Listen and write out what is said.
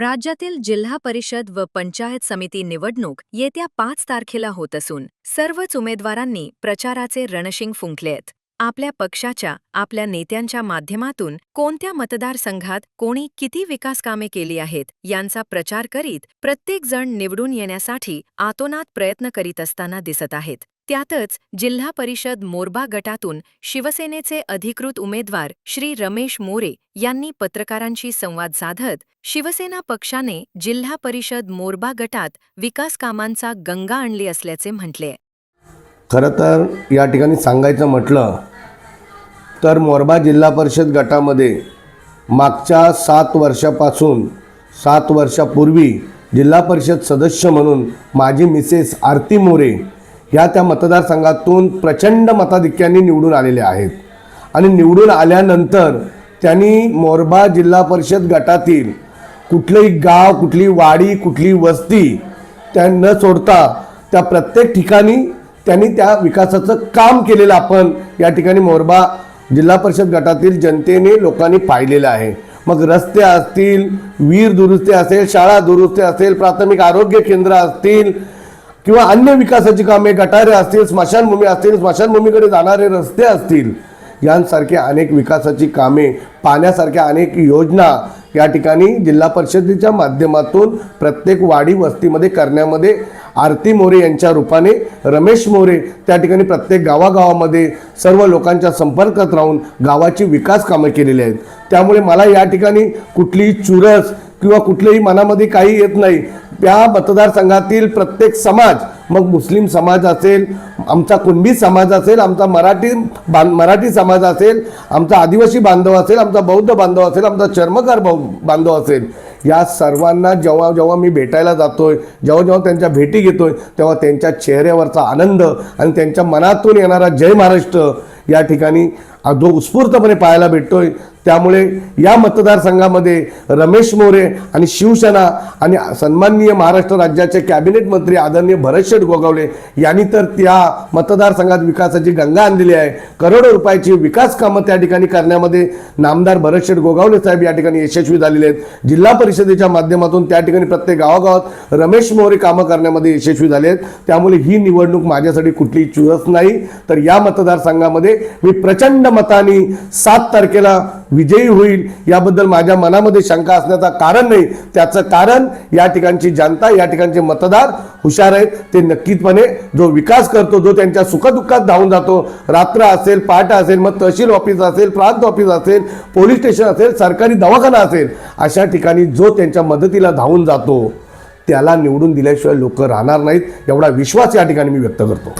राज्यातील जिल्हा परिषद व पंचायत समिती निवडणूक येत्या पाच तारखेला होत असून सर्वच उमेदवारांनी प्रचाराचे रणशिंग फुंकलेत आपल्या पक्षाच्या आपल्या नेत्यांच्या माध्यमातून कोणत्या मतदारसंघात कोणी किती विकास कामे केली आहेत यांचा प्रचार करीत प्रत्येकजण निवडून येण्यासाठी आतोनात प्रयत्न करीत असताना दिसत आहेत. त्यातच जिल्हा परिषद मोरबा गटातून शिवसेनेचे अधिकृत उमेदवार श्री रमेश मोरे यांनी पत्रकारांशी संवाद साधत शिवसेना पक्षाने जिल्हा परिषद मोरबा गटात विकास कामांचा गंगा आणली असल्याचे म्हटले. खरं तर या ठिकाणी सांगायचं म्हटलं तर मोरबा जिल्हा परिषद गटामध्ये मागच्या सात वर्षापासून सात वर्षापूर्वी जिल्हा परिषद सदस्य म्हणून माझी मिसेस आरती मोरे ह्या त्या मतदारसंघातून प्रचंड मताधिक्यांनी निवडून आलेल्या आहेत. आणि निवडून आल्यानंतर त्यांनी मोरबा जिल्हा परिषद गटातील कुठलंही गाव कुठली वाडी कुठली वस्ती त्या न सोडता त्या प्रत्येक ठिकाणी त्यांनी त्या विकासाचं काम केलेलं आपण या ठिकाणी मोरबा जिल्हा परिषद गटातील जनतेने लोकांनी पाहिलेलं आहे. मग रस्ते असतील वीर दुरुस्ती असेल शाळा दुरुस्ती असेल प्राथमिक आरोग्य केंद्र असतील किंवा अन्य विकासाची कामे गटारे असतील स्मशानभूमी असतील स्मशानभूमीकडे जाणारे रस्ते असतील यांसारखे अनेक विकासाची कामे पाण्यासारख्या अनेक योजना या ठिकाणी जिल्हा परिषदेच्या माध्यमातून प्रत्येक वाडी वस्तीमध्ये करण्यामध्ये आरती मोरे यांच्या रूपाने रमेश मोरे त्या ठिकाणी प्रत्येक गावागावामध्ये सर्व लोकांच्या संपर्कात राहून गावाची विकास कामं केलेली आहेत. त्यामुळे मला या ठिकाणी कुठलीही चुरस किंवा कुठल्याही मनामध्ये काही येत नाही. त्या मतदारसंघातील प्रत्येक समाज मग मुस्लिम समाज असेल आमचा कुणबी समाज असेल आमचा मराठी बां मराठी समाज असेल आमचा आदिवासी बांधव असेल आमचा बौद्ध बांधव असेल आमचा चर्मकार भाऊ बांधव असेल या सर्वांना जेव्हा जेव्हा मी भेटायला जातोय जेव्हा जेव्हा त्यांच्या भेटी घेतोय तेव्हा त्यांच्या चेहऱ्यावरचा आनंद आणि त्यांच्या मनातून येणारा जय महाराष्ट्र या ठिकाणी जो उत्स्फूर्तपणे पाहायला भेटतोय. त्यामुळे या मतदारसंघामध्ये रमेश मोरे आणि शिवसेना आणि सन्माननीय महाराष्ट्र राज्याचे कॅबिनेट मंत्री आदरणीय भरतशेठ गोगावले यांनी तर त्या मतदारसंघात विकासाची गंगा आणलेली आहे. करोडो रुपयाची विकास कामं त्या ठिकाणी करण्यामध्ये नामदार भरतशेठ गोगावले साहेब या ठिकाणी यशस्वी झालेले आहेत. जिल्हा परिषदेच्या माध्यमातून त्या ठिकाणी प्रत्येक गावागावात रमेश मोरे कामं करण्यामध्ये यशस्वी झाले आहेत. त्यामुळे ही निवडणूक माझ्यासाठी कुठली चुरस नाही. तर या मतदारसंघामध्ये मी प्रचंड मताने सात तारखेला विजयी होईल याबद्दल माझ्या मनामध्ये शंका असण्याचं कारण नाही. त्याचं कारण या ठिकाणची जनता या ठिकाणचे मतदार हुशार आहेत. ते नक्कीपणे जो विकास करतो जो त्यांच्या सुखदुःखात धावून जातो रात्र असेल पहाट असेल मग तहसील ऑफिस असेल प्रांत ऑफिस असेल पोलीस स्टेशन असेल सरकारी दवाखाना असेल अशा ठिकाणी जो त्यांच्या मदतीला धावून जातो त्याला निवडून दिल्याशिवाय लोक राहणार नाहीत एवढा विश्वास या ठिकाणी मी व्यक्त करतो.